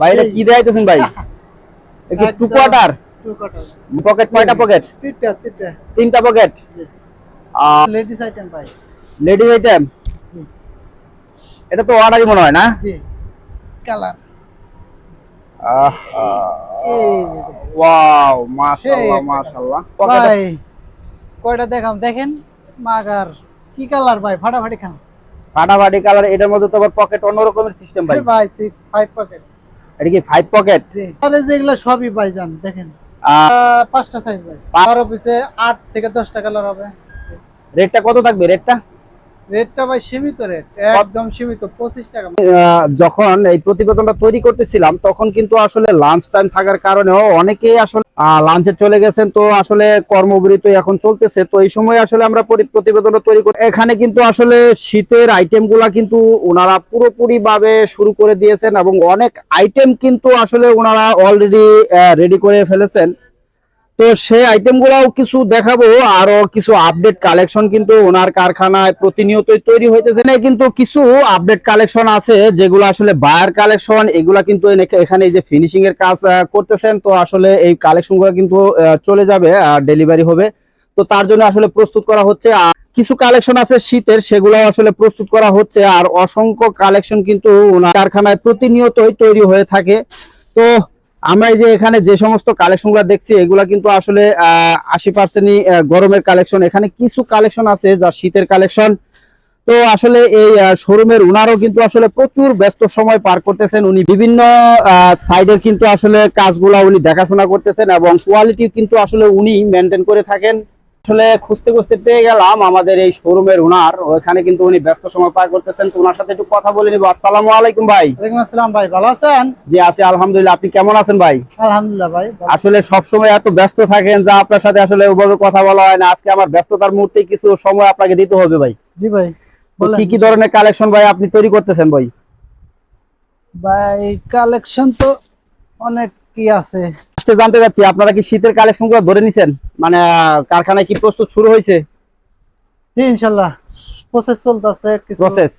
ভাই এটা কি দেখাইতেছেন ভাই? একটু two quarter two quarter pocket কয়টা পকেট তিনটা তিনটা। তিনটা পকেট আর লেডিস আইটেম ভাই। লেডিস আইটেম এটা তো অর্ডারই মনে হয় না? জি। কালার আহ, ওয়াও মাশাআল্লাহ মাশাআল্লাহ। দেখেন। ভাই কয়টা দেখাম? দেখেন মাগার। কি কালার ভাই? ফাটাফাটি খান। ফাটাফাটি কালার এটার মধ্যে তো আবার পকেট অন্যরকমের সিস্টেম ভাই। ভাই ফাইভ পকেট এটা কি ফাইভ পকেট আরে যেগুলো সবই ভাই যান দেখেন পাঁচটা সাইজ ভাই। বারো পিসে আট থেকে দশটা কালার হবে। রেটটা কত থাকবে রেটটা রেটটা ভাই সীমিত রেট একদম সীমিত পঁচিশ টাকা। যখন এই প্রতিবেদনটা তৈরি করতেছিলাম তখন কিন্তু আসলে লাঞ্চ টাইম থাকার কারণে অনেকেই আসলে লাঞ্চে চলে গেছেন, তো আসলে কর্মবিরতি এখন চলতেছে। তো এই সময় আসলে আমরা প্রতিবেদন তৈরি করি এখানে কিন্তু আসলে শীতের আইটেমগুলা কিন্তু ওনারা পুরোপুরি ভাবে শুরু করে দিয়েছেন এবং অনেক আইটেম কিন্তু আসলে ওনারা অলরেডি রেডি করে ফেলেছেন। তো সেই আইটেম গুলাও কিছু দেখাবো আরও কিছু আপডেট কালেকশন কিন্তু ওনার কারখানায় প্রতিনিয়তই তৈরি হইতেছে। না কিন্তু কিছু আপডেট কালেকশন আছে, যেগুলো আসলে বায়ার কালেকশন এগুলা কিন্তু এখানে এই যে ফিনিশিং এর কাজ করতেছেন। তো আসলে এই কালেকশনগুলো কিন্তু চলে যাবে ডেলিভারি হবে। তো তার জন্য আসলে প্রস্তুত করা হচ্ছে। কিছু কালেকশন আছে শীতের সেগুলো আসলে প্রস্তুত করা হচ্ছে। আর অসংখ্য কালেকশন কিন্তু ওনার কারখানায় প্রতিনিয়তই তৈরি হয়ে থাকে। তো আমরা এই যে এখানে যে সমস্ত কালেকশনগুলা দেখছি, এগুলা কিন্তু আসলে আশি পার্সেন্টই গরমের কালেকশন এখানে কিছু কালেকশন আছে, যা শীতের কালেকশন তো আসলে এই শোরুমের উনারও কিন্তু আসলে প্রচুর ব্যস্ত সময় পার করতেছেন। উনি বিভিন্ন সাইডের কিন্তু আসলে কাজগুলা উনি দেখাশোনা করতেছেন এবং কোয়ালিটি কিন্তু আসলে উনি মেনটেন করে থাকেন। আসলে খুঁজতে খুঁজতে পেয়ে গেলাম আমাদের এই শোরুমের উনার ওখানে কিন্তু উনি ব্যস্ত সময় পার করতেছেন তো ওনার সাথে একটু কথা বলে নিবো। আসসালামু আলাইকুম ভাই। ওয়ালাইকুম আসসালাম ভাই ভালো আছেন? জি আছি আলহামদুলিল্লাহ। আপনি কেমন আছেন ভাই? আলহামদুলিল্লাহ ভাই আসলে সবসময় এত ব্যস্ত থাকেন যা আপনার সাথে আসলে ওভাবে কথা বলা হয় না। আজকে আমার ব্যস্ততার মুহূর্তে কিছু সময় আপনাকে দিতে হবে ভাই। জি ভাই কি কি ধরনের কালেকশন ভাই আপনি তৈরি করতেছেন ভাই? ভাই কালেকশন তো অনেক কি আছে। আজকে জানতে চাচ্ছি আপনারা কি শীতের কালেকশনগুলো ধরে নিছেন? মানে কারখানায় কি প্রস্তুত শুরু হয়েছে? জি ইনশাল্লাহ। প্রসেস চলতেছে কিছু প্রসেস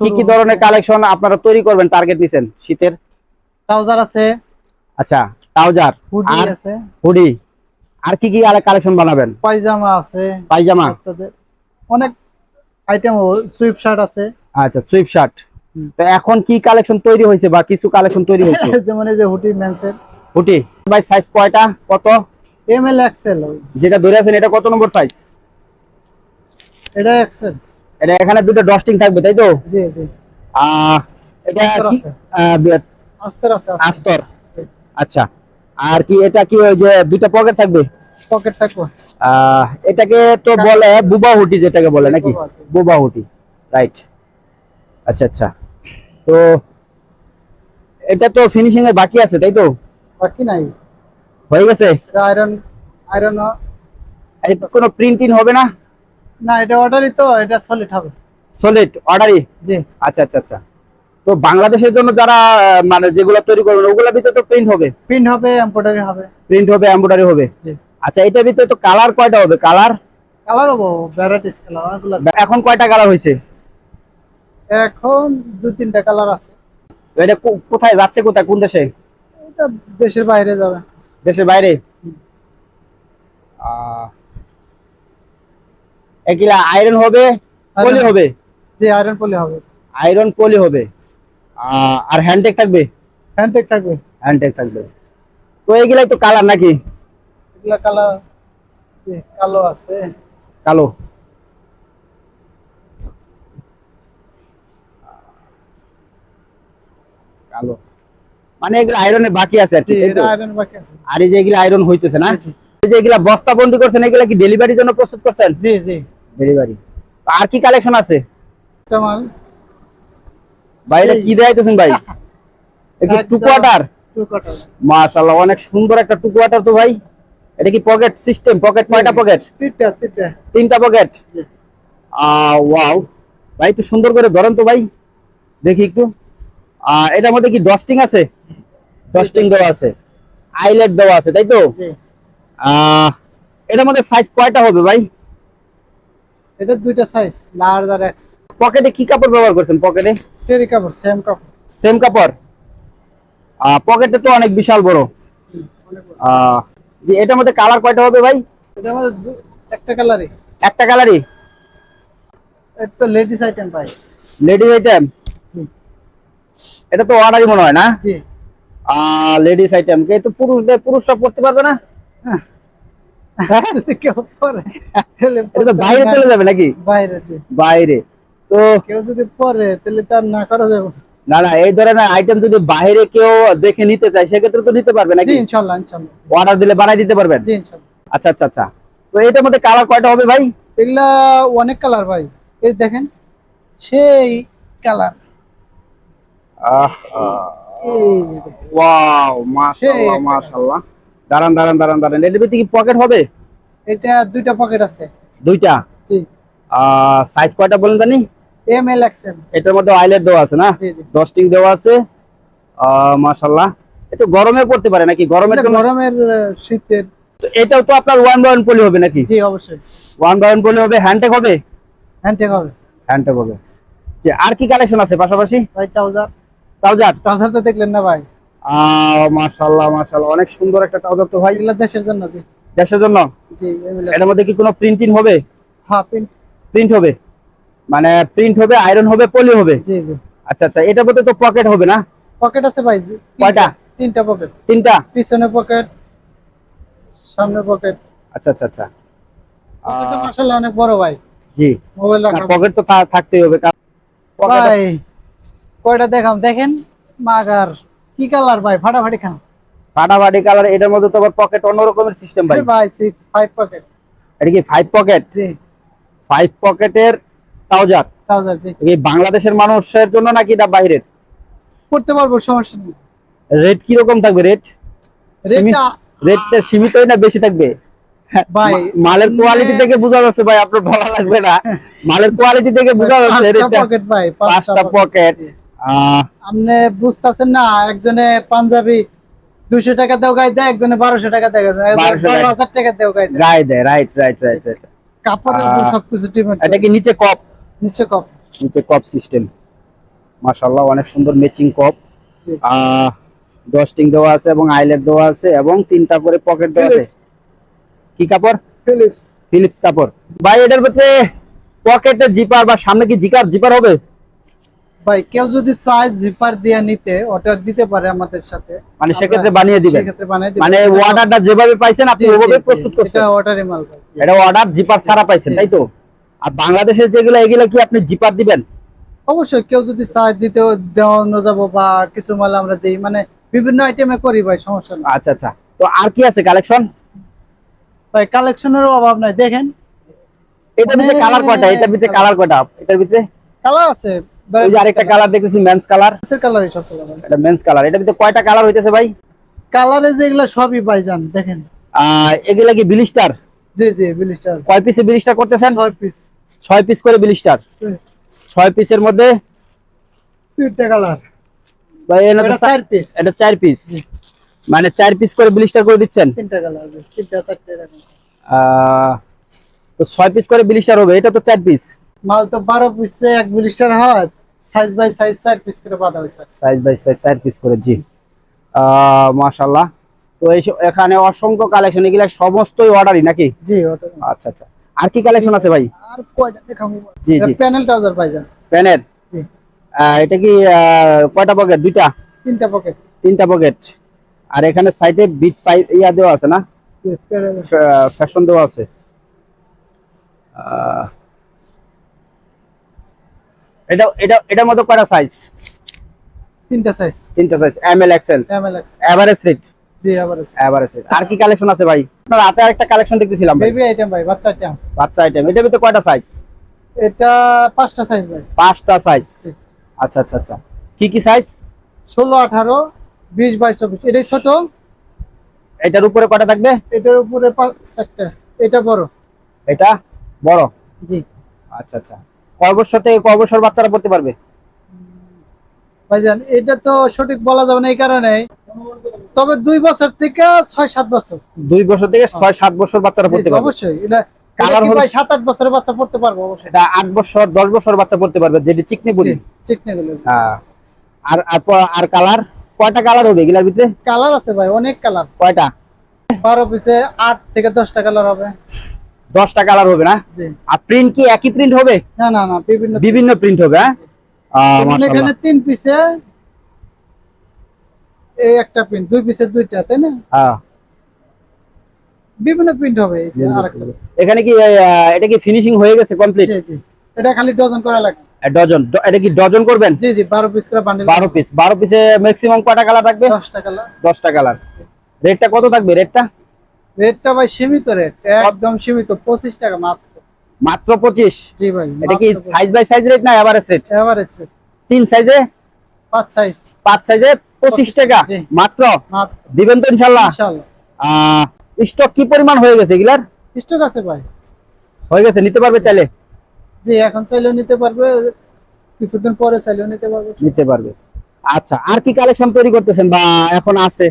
কি কি ধরনের কালেকশন আপনারা তৈরি করবেন টার্গেট নিছেন শীতের? ট্রাউজার আছে। আচ্ছা ট্রাউজার হুডি আর আছে। হুডি আর কি কি আর কালেকশন বানাবেন? পায়জামা আছে। পায়জামা। অনেক আইটেম সুইপ শার্ট আছে। আচ্ছা সুইপ শার্ট। তো এখন কি কালেকশন তৈরি হয়েছে বা কিছু কালেকশন তৈরি হয়েছে? যেমন এই যে হুডি মেন্সের হুডি ভাই সাইজ কয়টা? কত? এম এল এক্সেল যেটা ধরে আছেন এটা কত নম্বর সাইজ এটা এক্সেল এটা এখানে দুটো ডস্টিং থাকবে তাই তো? জি জি। আহ, এটা কি? আস্তর আছে আস্তর। আচ্ছা। আর কি এটা কি ওই যে দুইটা পকেট থাকবে? পকেট থাকবে। এটাকে তো বলে বুবা হুটি যেটাকে বলে নাকি? বুবা হুটি। রাইট আচ্ছা আচ্ছা। তো এটা তো ফিনিশিং এর বাকি আছে তাই তো? বাকি নাই। হয়ে গেছে? আয়রন আয়রন কোনো প্রিন্টিং হবে না? না এটা অর্ডারই তো এটা সলিড হবে। সলিড অর্ডারই জি। আচ্ছা আচ্ছা আচ্ছা। তো বাংলাদেশের জন্য যারা মানে যেগুলো তৈরি করবেন ওগুলোর ভিতরে তো প্রিন্ট হবে? প্রিন্ট হবে এমব্রয়ডারি হবে। প্রিন্ট হবে এমব্রয়ডারি হবে? আচ্ছা এটার ভিতরে তো কালার কয়টা হবে? কালার কালার হব ভ্যারাইটিস কালার এখন কয়টা কালার হয়েছে? এখন দু তিনটা কালার আছে এটা কোথায় যাচ্ছে কোথায়? কোন দেশে? দেশের বাইরে যাবে। দেশের বাইরে? এগুলা আয়রন হবে পলি হবে? জি আয়রন পলি হবে। আয়রন পলি হবে। আর হ্যান্ডটেক থাকবে? হ্যান্ডটেক থাকবে। হ্যান্ডটেক থাকবে। তো এগুলাই তো কালার নাকি? এগুলা কালার কালো আছে। কালো। কালো। মানে এগুলো আয়রনের বাকি আছে আর কি, আয়রন আর এই যে এগুলা আয়রন হইতেছে না? এই যে এগুলা বস্তা বন্দি করছেন এগুলা কি ডেলিভারির জন্য প্রস্তুত করছেন? জি জি। ডেলিভারি আর কি কালেকশন আছে? মাল। ভাই এটা কি দেখাইতেছেন ভাই? একটু টু কোয়ার্টার মাশাআল্লাহ অনেক সুন্দর একটা টু কোয়ার্টার তো ভাই। এটা কি পকেট সিস্টেম পকেট কয়টা পকেট তিনটা তিনটা। তিনটা পকেট জি। ওয়াও ভাই একটু সুন্দর করে ধরেন তো ভাই। দেখি একটু। এটার মধ্যে কি ডস্টিং আছে? ডস্টিং দেওয়া আছে। আইলেট দেওয়া আছে তাই তো? আহ, এটার মধ্যে সাইজ কয়টা হবে ভাই? এটা দুইটা সাইজ লার্জ আর এক্স পকেটে কি কাপড় ব্যবহার করছেন পকেটে টেরি কাপড় সেম কাপড়। সেম কাপড়? পকেটে তো অনেক বিশাল বড়। জি এটার মধ্যে কালার কয়টা হবে ভাই? এটার মধ্যে একটা কালারই একটা কালারই এটা লেডিস আইটেম ভাই। লেডিস আইটেম এটা তো অর্ডারই মনে হয় না? লেডিস আইটেম কে। তো পুরুষদের পুরুষরা পড়তে পারবে না? তো বাইরে চলে যাবে নাকি? বাইরে বাইরে। তো কেউ যদি পরে তাহলে তার না করা যাবে। না। না এই ধরনের আইটেম যদি বাইরে কেউ দেখে নিতে চায় সেক্ষেত্রে তো নিতে পারবে নাকি? ইনশাল্লাহ ইনশাল্লাহ অর্ডার দিলে বানাই দিতে পারবেন? জি ইনশাল্লাহ। আচ্ছা আচ্ছা আচ্ছা। তো এটার মধ্যে কালার কয়টা হবে ভাই? এগুলা অনেক কালার ভাই। এই দেখেন সেই কালার। ওয়াও মাশাআল্লাহ মাশাআল্লাহ। দাঁড়ান দাঁড়ান দাঁড়ান দাঁড়ান। এটার ভিতরে কি পকেট হবে? এটা দুইটা পকেট আছে। দুইটা? জি। সাইজ কয়টা বলেন জানি? এম এল এক্সেল এটার মধ্যে আইলেট দেওয়া আছে না? ডস্টিং দেওয়া আছে। মাশাআল্লাহ। এটা গরমে পড়তে পারে নাকি? গরমের গরমের শীতের। তো এটাও তো আপনার ওয়ান বাই ওয়ান পলি হবে নাকি? জি অবশ্যই। ওয়ান বাই ওয়ান পলি হবে। হ্যান্ডটেক হবে? হ্যান্ডটেক হবে। হ্যান্ডটেক হবে। আর কি কালেকশন আছে পাশাপাশি? ভাই ট্রাউজার ট্রাউজার? ট্রাউজার তো দেখলেন না ভাই। আহ মাশাআল্লাহ মাশাআল্লাহ। অনেক সুন্দর একটা ট্রাউজার তো ভাই। এগুলা দেশের জন্য জি। দেশের জন্য? জি এটার মধ্যে কি কোনো প্রিন্টিং হবে? হ্যাঁ প্রিন্ট প্রিন্ট হবে? মানে প্রিন্ট হবে আয়রন হবে পলি হবে? জি জি। আচ্ছা আচ্ছা এটার মধ্যে তো পকেট হবে না? পকেট আছে ভাই কয়টা? তিনটা পকেট তিনটা? পিছনে পকেট সামনে পকেট আচ্ছা আচ্ছা আচ্ছা। মাশাআল্লাহ অনেক বড় ভাই। জি। মোবাইল রাখা পকেট তো থাকতেই হবে। ভাই কয়টা দেখাম দেখেন। মাগার। কি কালার ভাই? ফাটাফাটি খান। ফাটাফাটি কালার এটার মধ্যে তো আবার পকেট অন্য রকমের সিস্টেম ভাই। ভাই ফাইভ পকেট এটা কি ফাইভ পকেট জি। ফাইভ পকেটের ট্রাউজার ট্রাউজার জি। এই বাংলাদেশের মানুষের জন্য নাকি এটা বাইরের? করতে পারব সমস্যা নেই। রেট কি রকম থাকবে রেট রেটটা রেটটা সীমিতই না বেশি থাকবে? ভাই মালের কোয়ালিটি থেকে বোঝা যাচ্ছে ভাই আপনার বলা লাগবে না। মালের কোয়ালিটি থেকে বোঝা যাচ্ছে পাঁচটা পকেট ভাই পাঁচটা পকেট জি। আপনি বুঝতেছেন না একজনে পাঞ্জাবি দুশো টাকা দেও গাই দেয় একজনে বারোশো টাকা দেয়। বারো হাজার টাকা দেও গাই দেয়। দেয় রাইট রাইট রাইট রাইট কাপড়ের সবকিছু এটা কি নিচে কপ? নিশ্চয় কপ। নিচে কপ সিস্টেম অনেক সুন্দর ম্যাচিং কপ। ডস্টিং দেওয়া আছে এবং আইলেট দেওয়া আছে এবং তিনটা করে পকেট দেওয়া আছে। কি কাপড়? ফিলিপস ফিলিপস কাপড়। ভাই এটার ভিতরে পকেটে জিপার বা সামনে কি জিকার জিপার হবে? ভাই কেউ যদি চায় জিপার দিয়ে নিতে অর্ডার দিতে পারে আমাদের সাথে। মানে সেক্ষেত্রে বানিয়ে দিবেন? সেক্ষেত্রে বানিয়ে দিবেন মানে অর্ডারটা যেভাবে পাইছেন আপনি ওভাবে প্রস্তুত করছেন। এটা অর্ডারই মাল এটা অর্ডার জিপার ছাড়া পাইছেন তাই তো? আর বাংলাদেশের যেগুলো এগুলো কি আপনি জিপার দিবেন? অবশ্যই কেউ যদি চায় দিতেও দেওয়ানো যাব বা কিছু মাল আমরা দিই মানে বিভিন্ন আইটেমে করি ভাই সমস্যা নেই। আচ্ছা আচ্ছা। তো আর কি আছে কালেকশন ভাই কালেকশনের অভাব নাই দেখেন। এটার ভিতরে কালার কয়টা? এটার ভিতরে কালার কয়টা? এটার ভিতরে? কালার আছে। ওই যে আরেকটা কালার দেখতেছি মেন্স কালার কালার সব কালার এটা মেন্স কালার ভিতরে কয়টা কালার হইতেছে ভাই? কালারে যেগুলো সবই দেখেন। এগুলা কি বিলিস্টার? জি জি বিলিস্টার। কয় পিসে বিলিস্টার করতেছেন? পিস পিস করে বিলিস্টার। পিসের মধ্যে? তিনটা কালার ভাই এটা পিস এটা পিস মানে চার পিস করে বিলিস্টার করে দিচ্ছেন? তিনটা কালার তিনটা চারটে আহ, তো ছয় পিস করে বিলিস্টার হবে। এটা তো চার পিস মাল তো বারো পিসে এক বিলিস্টার হয়। সাইজ বাই সাইজ চার পিস করে বাঁধা হয়েছে। সাইজ বাই সাইজ চার পিস করে জি। মাশাল্লাহ তো এই এখানে অসংখ্য কালেকশন এগুলা সমস্তই অর্ডারই নাকি? জি আচ্ছা আচ্ছা। আর কি কালেকশন আছে ভাই? আর কয়টা দেখাবো? জি জি। প্যানেল ট্রাউজার ভাইজান প্যানের জি। এটা কি কয়টা পকেট দুইটা? তিনটা পকেট তিনটা পকেট আর এখানে সাইডে বিট পাইপ ইয়া দেওয়া আছে না? ফ্যাশন দেওয়া আছে। আহ, এটা এটা এটার মধ্যে কয়টা সাইজ তিনটা সাইজ তিনটা size M L XL M L X average rate জি আছে এভারেজ রেট আর কি কালেকশন আছে ভাই? আপনার হাতে একটা কালেকশন দেখতেছিলাম বেবি আইটেম ভাই বাচ্চা আইটেম বাচ্চা আইটেম এটার ভিতরে কয়টা সাইজ এটা পাঁচটা সাইজ ভাই। পাঁচটা সাইজ আচ্ছা আচ্ছা আচ্ছা। কি কি সাইজ ষোলো আঠারো বিশ বাইশ চব্বিশ। এটাই ছোট। এটার উপরে কয়টা থাকবে? এটার উপরে পাঁচ- চারটা। এটা বড়। এটা বড়? জি। আচ্ছা আচ্ছা। কয় বছর থেকে কয় বছর বাচ্চারা পড়তে পারবে? ভাইজান এটা তো সঠিক বলা যাবে না এই কারণে তবে দুই বছর থেকে ছয় সাত বছর। দুই বছর থেকে ছয় সাত বছর বাচ্চারা পড়তে পারবে। অবশ্যই। এটা হলো- সাত আট বছরের বাচ্চা পড়তে পারব? অবশ্যই। এটা আট বছর দশ বছর বাচ্চা পড়তে পারবে যেটি চিকনি বলি। হ্যাঁ। আর আর আর কালার কয়টা কালার হবে এগুলার ভিতরে? কালার আছে ভাই অনেক কালার কয়টা? বারো পিসে আট থেকে দশটা কালার হবে। দশটা কালার হবে না? আর প্রিন্ট কি একই প্রিন্ট হবে? না না না বিভিন্ন বিভিন্ন প্রিন্ট হবে হ্যাঁ। এখানে তিন পিসে এই একটা প্রিন্ট দুই পিসে দুইটা তাই না? হ্যাঁ, বিভিন্ন প্রিন্ট হবে এখানে কি এটা কি ফিনিশিং হয়ে গেছে কমপ্লিট এটা খালি ডজন করা লাগে ডজন এটা কি ডজন করবেন? জি জি বারো পিস করে বান্ডিল পিস বারো পিসে ম্যাক্সিমাম কয়টা কালার থাকবে? দশটা কালার দশটা কালার রেটটা কত থাকবে? রেটটা রেটটা ভাই সীমিত রেট একদম সীমিত পঁচিশ টাকা মাত্র। মাত্র পঁচিশ? জি ভাই এটা কি সাইজ বাই সাইজ রেট না এভারেজ রেট এভারেজ রেট তিন সাইজে পাঁচ সাইজ পাঁচ সাইজে পঁচিশ টাকা? মাত্র? দিবেন তো ইনশাল্লাহ। ইনশাআল্লাহ স্টক কি পরিমাণ হয়ে গেছে এগুলার? স্টক আছে ভাই। হয়ে গেছে নিতে পারবে চাইলে? জি এখন চাইলেও নিতে পারবে কিছুদিন পরে চাইলেও নিতে পারবে। নিতে পারবে। আচ্ছা আর কি কালেকশন তৈরি করতেছেন বা এখন আছে?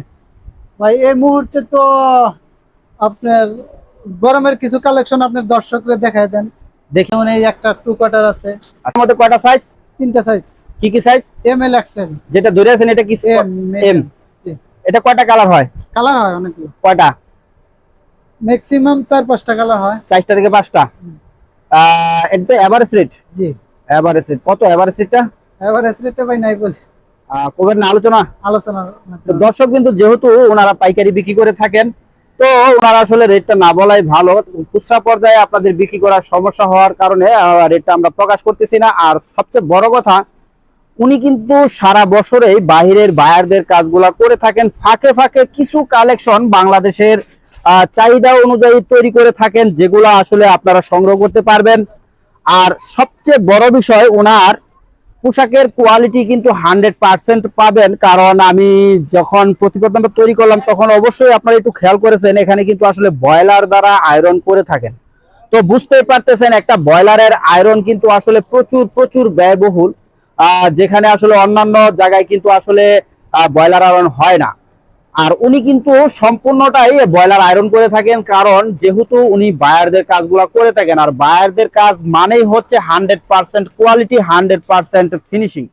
ভাই এই মুহূর্তে তো আপনার গরমের কিছু কালেকশন আপনার দর্শকরা দেখায় দেন। দেখি। যেমন এই একটা টু কোয়ার্টার আছে। মধ্যে কয়টা সাইজ তিনটা সাইজ কি কি সাইজ এম এল এক্সেল যেটা ধরে আছেন এটা কি এম এম এটা কয়টা কালার হয়? কালার হয় অনেক কয়টা? ম্যাক্সিমাম চার পাঁচটা কালার হয়। চারটা থেকে পাঁচটা? এটা তো এভারেজ রেট জি। এভারেজ রেট কত এভারেজ রেটটা এবার রেটটা ভাই নাই বলে। করবেন না আলোচনা? আলোচনা দর্শক কিন্তু যেহেতু ওনারা পাইকারি বিক্রি করে থাকেন তো ওনারা আসলে রেটটা না বলাই ভালো। খুচরা পর্যায়ে আপনাদের বিক্রি করার সমস্যা হওয়ার কারণে রেটটা আমরা প্রকাশ করতেছি না। আর সবচেয়ে বড় কথা, উনি কিন্তু সারা বছরেই বাহিরের বায়ারদের কাজগুলা করে থাকেন। ফাঁকে ফাঁকে কিছু কালেকশন বাংলাদেশের চাহিদা অনুযায়ী তৈরি করে থাকেন, যেগুলো আসলে আপনারা সংগ্রহ করতে পারবেন। আর সবচেয়ে বড় বিষয়, ওনার পোশাকের কোয়ালিটি কিন্তু হান্ড্রেড পার্সেন্ট পাবেন। কারণ আমি যখন প্রতিবেদনটা তৈরি করলাম, তখন অবশ্যই আপনারা একটু খেয়াল করেছেন, এখানে কিন্তু আসলে ব্রয়লার দ্বারা আয়রন করে থাকেন। তো বুঝতেই পারতেছেন, একটা ব্রয়লারের আয়রন কিন্তু আসলে প্রচুর প্রচুর ব্যয়বহুল। যেখানে আসলে অন্যান্য জায়গায় কিন্তু আসলে ব্রয়লার আয়রন হয় না। আর উনি কিন্তু সম্পূর্ণটাই ব্রয়লার আয়রন করে থাকেন, কারণ যেহেতু উনি বায়ারদের কাজগুলো করে থাকেন, আর বায়ারদের কাজ মানেই হচ্ছে hundred percent quality hundred percent finishing